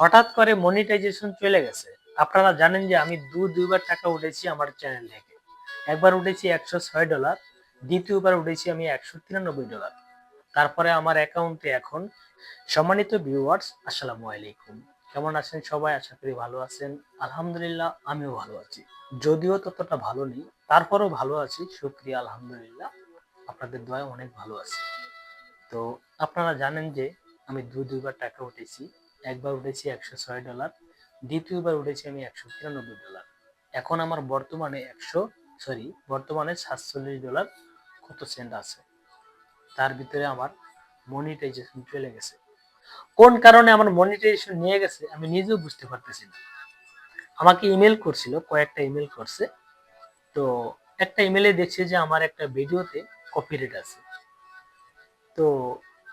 হঠাৎ করে মনিটাইজেশন চলে গেছে। আপনারা জানেন যে আমি দু, দুইবার টাকা উঠেছি আমার চ্যানেল থেকে। একবার উঠেছি একশো ছয় ডলার দ্বিতীয়বার উঠেছি আমি একশো তিরানব্বই ডলার তারপরে আমার অ্যাকাউন্টে এখন সম্মানিত ভিউয়ার্স আসসালামু আলাইকুম। কেমন আছেন সবাই? আশা করি ভালো আছেন। আলহামদুলিল্লাহ, আমিও ভালো আছি। যদিও ততটা ভালো নেই, তারপরও ভালো আছি। শুক্রিয়া, আলহামদুলিল্লাহ। আপনাদের দোয়ায় অনেক ভালো আছি। তো আপনারা জানেন যে আমি দু, দুইবার টাকা উঠেছি। একবার উঠেছি একশো ছয় ডলার, দ্বিতীয়বার উঠেছি আমি একশো তিরানব্বই ডলার। এখন আমার বর্তমানে একশো সরি বর্তমানে সাতচল্লিশ ডলার কত সেন্ট আছে? তার ভিতরে আমার মনিটাইজেশন চলে গেছে। কোন কারণে আমার মনিটাইজেশন নিয়ে গেছে আমি নিজেও বুঝতে পারতেছি না। আমাকে ইমেল করছিল, কয়েকটা ইমেল করছে। তো একটা ইমেলে দেখছে যে আমার একটা ভিডিওতে কপিরাইট আছে। তো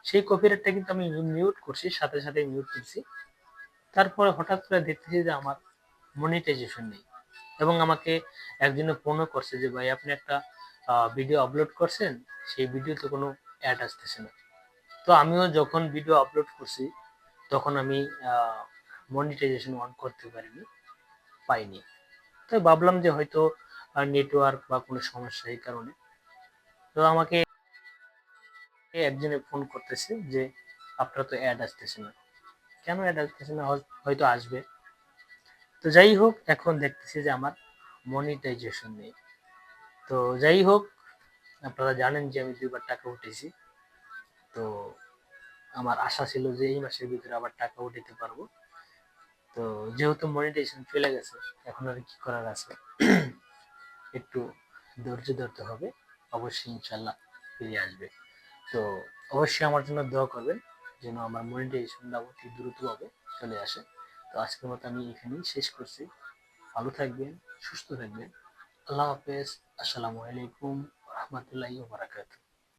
সেই কপিরাইটটা কিন্তু আমি মিউট করছি, সাথে সাথে মিউট করছি। তারপরে হঠাৎ করে দেখতেছি যে আমার মনিটাইজেশন নেই এবং আমাকে একজনে ফোনও করছে যে, ভাই, আপনি একটা ভিডিও আপলোড করছেন, সেই ভিডিওতে কোনো অ্যাড আসতেছে না। তো আমিও যখন ভিডিও আপলোড করছি, তখন আমি মনিটাইজেশন অন করতে পারিনি, পাইনি। তো ভাবলাম যে হয়তো নেটওয়ার্ক বা কোনো সমস্যা এই কারণে। তো আমাকে একজনে ফোন করতেছে যে আপনার তো অ্যাড আসতেছে না। কেন অ্যাড আসতেছে না? হয়তো আসবে। তো যাই হোক, এখন দেখতেছি যে আমার মনিটাইজেশন নেই। তো যাই হোক, আপনারা জানেন যে আমি দুইবার টাকা উঠেছি। তো আমার আশা ছিল যে এই মাসের ভিতরে আবার টাকা উঠাতে পারব। তো যেহেতু মনিটাইজেশন চলে গেছে, এখন আর কি করার আছে? একটু ধৈর্য ধরতে হবে। অবশ্যই ইনশাল্লাহ ফিরে আসবে। তো অবশ্যই আমার জন্য দোয়া করবেন যেন আমার মনিটাইজেশনটা অতি দ্রুতভাবে চলে আসে। তো আজকের মতো আমি এখানেই শেষ করছি। ভালো থাকবেন, সুস্থ থাকবেন। আল্লাহ হাফেজ। আসসালামু আলাইকুম রহমতুল্লাহ বারাকাতুহ।